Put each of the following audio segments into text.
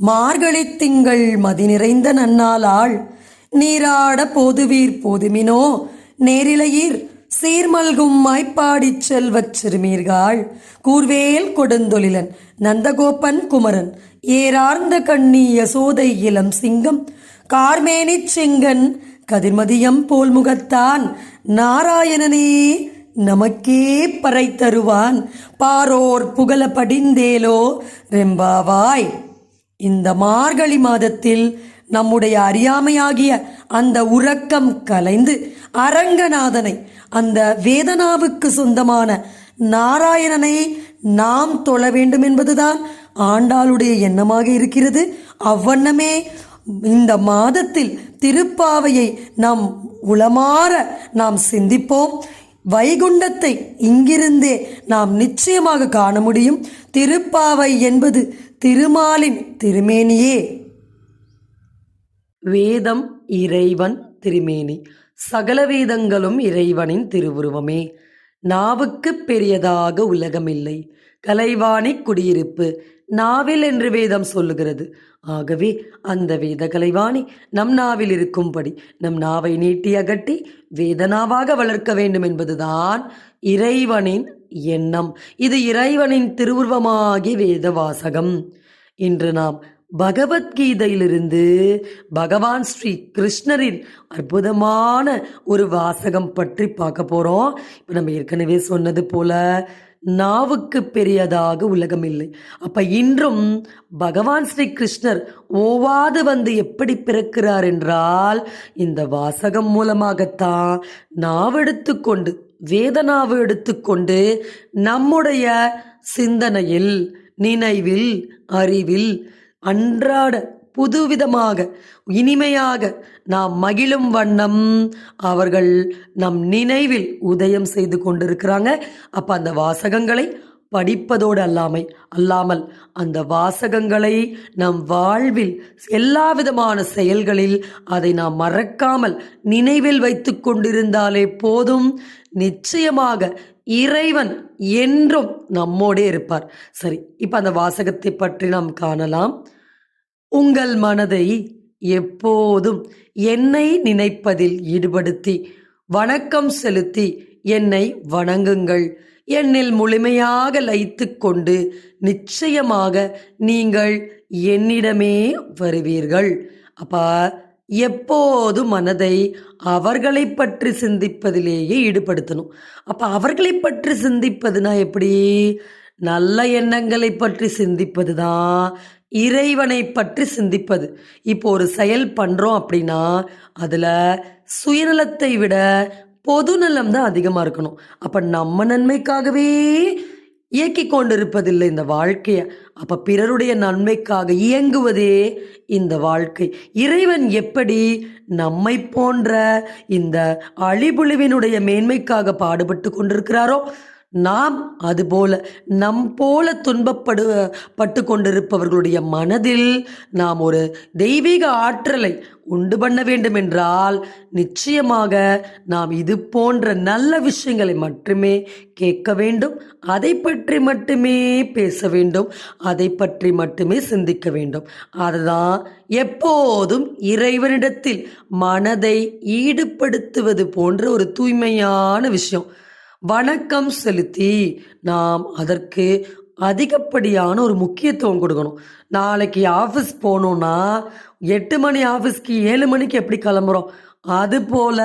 மார்கழி திங்கள் மதி நிறைந்த நன்னாளாள் நீராட போதுவீர் போதுமினோ நேரிலையீர் சீர்மல்கும் மாய்ப்பாடிச் செல்வச் சிறுமீர்காள். கூர்வேல் கொடுந்தொழிலன் நந்தகோபன் குமரன் ஏரார்ந்த கண்ணி யசோதை இளம் சிங்கம். கார்மேனிச் செங்கன் கதிர்மதியம் போல் முகத்தான் நாராயணனே நமக்கே பறை தருவான். பாரோர் புகழ படிந்தேலோ ரெம்பாவாய். இந்த மார்கழி மாதத்தில் நம்முடைய அறியாமையாகிய அந்த உறக்கம் கலைந்து அரங்கநாதனை அந்த வேதனாவுக்கு சொந்தமான நாராயணனை நாம் தொழ வேண்டும் என்பதுதான் ஆண்டாளுடைய எண்ணமாக இருக்கிறது. அவ்வண்ணமே இந்த மாதத்தில் திருப்பாவையை நாம் உளமாற நாம் சிந்திப்போம். வைகுண்டத்தை இங்கிருந்தே நாம் நிச்சயமாக காண முடியும். திருப்பாவை என்பது திருமாலின் திருமேனியே. வேதம் இறைவன் திருமேனி. சகல வேதங்களும் இறைவனின் திருவுருவமே. நாவுக்கு பெரியதாக உலகமில்லை. கலைவாணி குடியிருப்பு. நாவில் என்று வேதம் சொல்லுகிறது. ஆகவே அந்த வேத கலைவாணி நம் நாவில் இருக்கும்படி நம் நாவை நீட்டி அகட்டி வேதனாவாக வளர்க்க வேண்டும் என்பதுதான் இறைவனின் எண்ணம். இது இறைவனின் திருவுருவமாகி வேத வாசகம் இன்று நாம் பகவத்கீதையிலிருந்து பகவான் ஸ்ரீ கிருஷ்ணரின் அற்புதமான ஒரு வாசகம் பற்றி பார்க்க போறோம். இப்போ நம்ம ஏற்கனவே சொன்னது போல நாவுக்கு பெரியதாக உலகம் இல்லை அப்ப இன்றும் பகவான் ஸ்ரீ கிருஷ்ணர் ஓவாது வந்து எப்படி பிறக்கிறார் என்றால் இந்த வாசகம் மூலமாகத்தான் நாவெடுத்துக்கொண்டு வேதனாவு எடுத்துக்கொண்டு நம்முடைய சிந்தனையில் நினைவில் அறிவில் அன்றாட புதுவிதமாக இனிமையாக நாம் மகிழும் வண்ணம் அவர்கள் நம் நினைவில் உதயம் செய்து கொண்டிருக்கிறாங்க. அப்ப அந்த வாசகங்களை படிப்பதோடு அல்லாமை அல்லாமல் அந்த வாசகங்களை நம் வாழ்வில் எல்லா விதமான செயல்களில் அதை நாம் மறக்காமல் நினைவில் வைத்து கொண்டிருந்தாலே போதும். நிச்சயமாக இறைவன் என்றும் நம்மோடே இருப்பார். சரி இப்போ அந்த வாசகத்தை பற்றி நாம் காணலாம். உங்கள் மனதை எப்போதும் என்னை நினைப்பதில் ஈடுபடுத்தி வணக்கம் செலுத்தி என்னை வணங்குங்கள். என்னில் முழுமையாக லயித்து கொண்டு நிச்சயமாக நீங்கள் என்னிடமே வருவீர்கள். அப்பா எப்போதும் மனதை அவர்களை பற்றி சிந்திப்பதிலேயே ஈடுபடுத்தணும். அப்போ அவர்களை பற்றி சிந்திப்பதுனா எப்படி? நல்ல எண்ணங்களை பற்றி சிந்திப்பது தான் இறைவனை பற்றி சிந்திப்பது. இப்போ ஒரு செயல் பண்ணுறோம் அப்படின்னா அதில் சுயநலத்தை விட பொதுநலம் தான் அதிகமாக இருக்கணும். அப்போ நம்ம நன்மைக்காகவே இயக்கி கொண்டிருப்பதில்லை இந்த வாழ்க்கையை. அப்போ பிறருடைய நன்மைக்காக இயங்குவதே இந்த வாழ்க்கை. இறைவன் எப்படி நம்மை போன்ற இந்த அழிபுழுவினுடைய மேன்மைக்காக பாடுபட்டு கொண்டிருக்கிறாரோ நாம் அதுபோல நம் போல துன்பப்படு பட்டு கொண்டிருப்பவர்களுடைய மனதில் நாம் ஒரு தெய்வீக ஆற்றலை உண்டு பண்ண வேண்டும் என்றால் நிச்சயமாக நாம் இது போன்ற நல்ல விஷயங்களை மட்டுமே கேட்க வேண்டும் அதை பற்றி மட்டுமே பேச வேண்டும் அதை பற்றி மட்டுமே சிந்திக்க வேண்டும். அதுதான் எப்போதும் இறைவனிடத்தில் மனதை ஈடுபடுத்துவது போன்ற ஒரு தூய்மையான விஷயம். வணக்கம் செலுத்தி நாம் அதற்கு அதிகப்படியான ஒரு முக்கியத்துவம் கொடுக்கணும். நாளைக்கு ஆஃபீஸ் போகணுன்னா எட்டு மணி ஆஃபீஸ்க்கு ஏழு மணிக்கு எப்படி கிளம்புறோம்? அதுபோல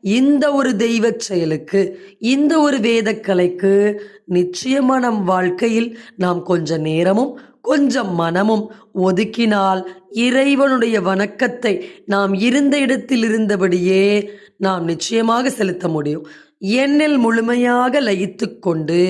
இந்த ஒரு தெய்வ செயலுக்கு இந்த ஒரு வேதக்கலைக்கு நிச்சயமா நம் வாழ்க்கையில் நாம் கொஞ்ச நேரமும் கொஞ்சம் மனமும் ஒதுக்கினால் இறைவனுடைய வணக்கத்தை நாம் இருந்த இடத்தில் இருந்தபடியே நாம் நிச்சயமாக செலுத்த முடியும். என்னில் முழுமையாக லயித்து கொண்டு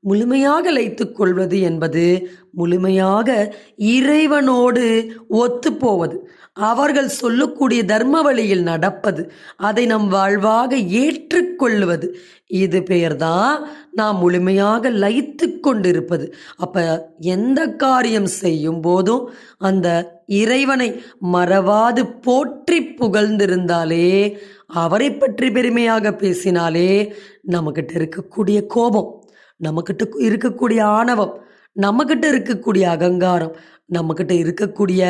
முழுமையாக லைத்துக் கொள்வது என்பது முழுமையாக இறைவனோடு ஒத்து போவது அவர்கள் சொல்லக்கூடிய தர்ம வழியில் நடப்பது அதை நம் வாழ்வாக ஏற்றுக்கொள்வது இது பெயர்தான் நாம் முழுமையாக லயித்து கொண்டிருப்பது. அப்ப எந்த காரியம் செய்யும் போதும் அந்த இறைவனை மறவாது போற்றி புகழ்ந்திருந்தாலே அவரை பற்றி பெருமையாக பேசினாலே நம்மகிட்ட இருக்கக்கூடிய கோபம் நம்மக்கிட்ட இருக்கக்கூடிய ஆணவம் நம்மக்கிட்ட இருக்கக்கூடிய அகங்காரம் நம்மக்கிட்ட இருக்கக்கூடிய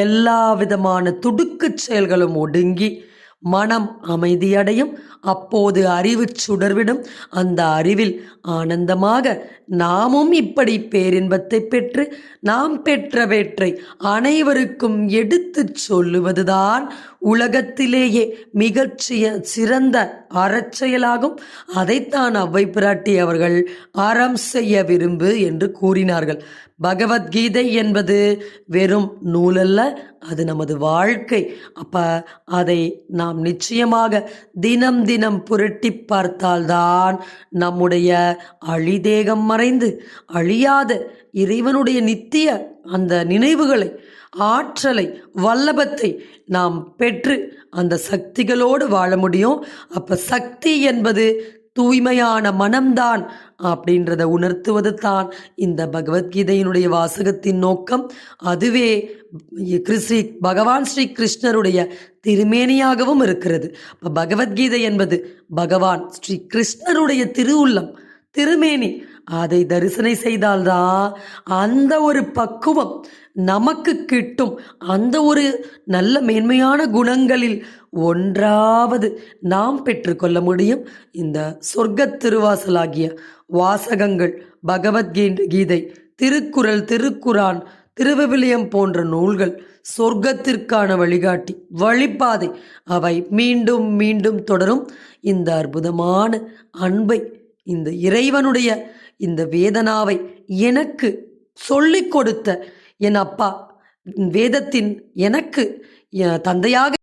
எல்லா விதமான துடுக்குச் செயல்களும் ஒடுங்கி மனம் அமைதியடையும். அப்போது அறிவு சுடர்விடும். அந்த அறிவில் ஆனந்தமாக நாமும் இப்படி பேரின்பத்தை பெற்று நாம் பெற்றவற்றை அனைவருக்கும் எடுத்துச் சொல்லுவதுதான் உலகத்திலேயே மிகச்சிய சிறந்த அறச்செயலாகும். அதைத்தான் அவ்வை பிராட்டி அவர்கள் அறம் செய்ய விரும்பு என்று கூறினார்கள். பகவத்கீதை என்பது வெறும் நூலல்ல அது நமது வாழ்க்கை. அப்ப அதை நாம் நிச்சயமாக தினம் தினம் புரட்டி பார்த்தால்தான் நம்முடைய அழிதேகம் மறைந்து அழியாத இறைவனுடைய நித்திய அந்த நினைவுகளை ஆற்றலை வல்லபத்தை நாம் பெற்று அந்த சக்திகளோடு வாழ முடியும். அப்போ சக்தி என்பது தூய்மையான மனம்தான் அப்படின்றத உணர்த்துவது தான் இந்த பகவத்கீதையினுடைய வாசகத்தின் நோக்கம். அதுவே ஸ்ரீ பகவான் ஸ்ரீ கிருஷ்ணருடைய திருமேனியாகவும் இருக்கிறது. இப்போ பகவத்கீதை என்பது பகவான் ஸ்ரீ கிருஷ்ணருடைய திருவுள்ளம் திருமேனி அதை தரிசனை செய்தால்தான் அந்த ஒரு பக்குவம் நமக்கு கிட்டும். அந்த ஒரு நல்ல மேன்மையான குணங்களில் ஒன்றாவது நாம் பெற்றுக்கொள்ள முடியும். இந்த சொர்க்க திருவாசலாகிய வாசகங்கள் பகவத்கீ கீதை திருக்குறள் திருக்குரான் திருவிவிலியம் போன்ற நூல்கள் சொர்க்கத்திற்கான வழிகாட்டி வழிபாதை அவை மீண்டும் மீண்டும் தொடரும். இந்த அற்புதமான அன்பை இந்த இறைவனுடைய இந்த வேதனாவை எனக்கு சொல்லிக் கொடுத்த என் அப்பா வேதத்தின் எனக்கு தந்தையாக